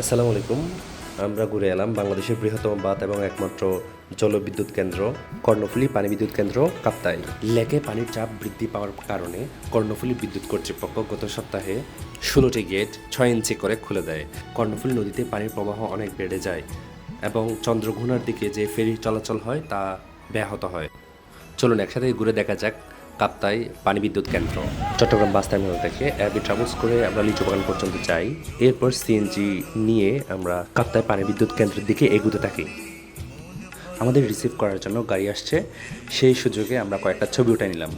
আসসালামু আলাইকুম। আমরা ঘুরে এলাম বাংলাদেশের বৃহত্তম বাঁধ এবং একমাত্র জলবিদ্যুৎ কেন্দ্র, কর্ণফুলী পানি বিদ্যুৎ কেন্দ্র, কাপ্তাই। লেকে পানির চাপ বৃদ্ধি পাওয়ার কারণে কর্ণফুলী বিদ্যুৎ কর্তৃপক্ষ গত সপ্তাহে ষোলোটি গেট ছয় ইঞ্চি করে খুলে দেয়। কর্ণফুলী নদীতে পানির প্রবাহ অনেক বেড়ে যায় এবং চন্দ্রঘোনার দিকে যে ফেরি চলাচল হয় তা ব্যাহত হয়। চলুন একসাথে ঘুরে দেখা যাক কাপ্তাই পানি বিদ্যুৎ কেন্দ্র। চট্টগ্রাম বাস টার্মিনাল থেকে অ্যাবি ট্রাভেলস করে আমরা লিচু বাগান পর্যন্ত যাই। এরপর সিএনজি নিয়ে আমরা কাপ্তাই পানি বিদ্যুৎ কেন্দ্রের দিকে এগুতে থাকি। আমাদের রিসিভ করার জন্য গাড়ি আসছে। সেই সুযোগে আমরা কয়েকটা ছবি উঠে নিলাম।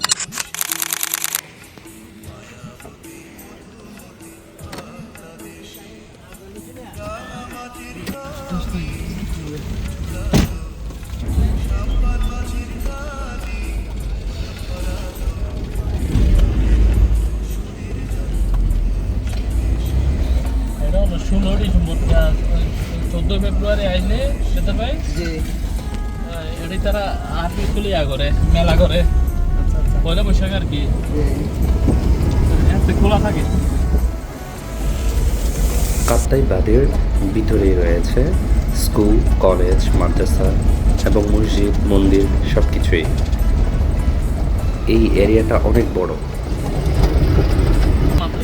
ষোলো ডিসেম্বর চোদ্দ ফেব্রুয়ারি আইলে যেতে পাই জি। এটি তারা আরবি খুলিয়া করে মেলা করে। পয়লা বৈশাখ আর কি। এতে খোলা থাকে। কাপ্তাই বাদের ভিতরেই রয়েছে স্কুল কলেজ মাদ্রাসা এবং মসজিদ মন্দির সব কিছুই এই এরিয়াটা অনেক বড়।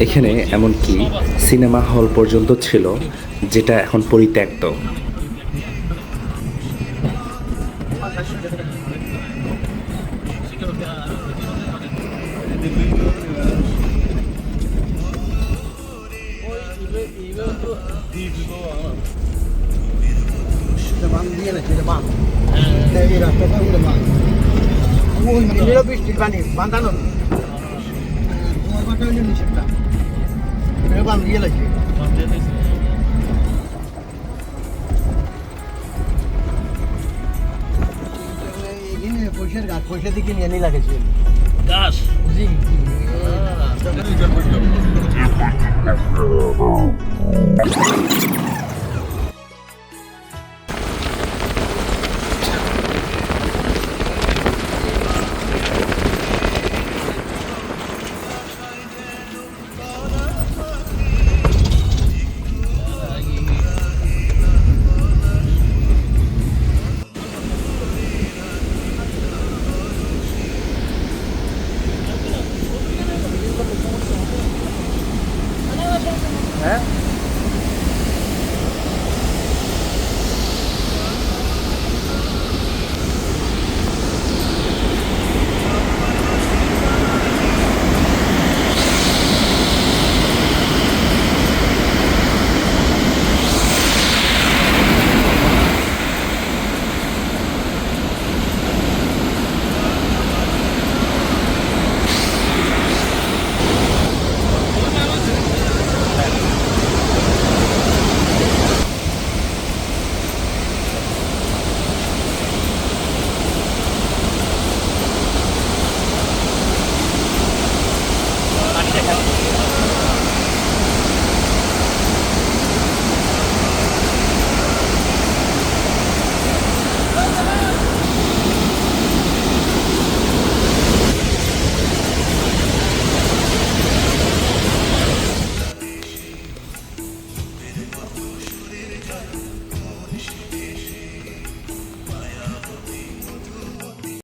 এখানে এমনকি সিনেমা হল পর্যন্ত ছিল যেটা এখন পরিত্যক্ত। এটা বান দিয়ে নিচেরটা এটা বান দিয়ে লাগছে এখানে পয়সার গাছ পয়সা দিকে নিয়ে নি লাগেছে গাছ জি। আহ,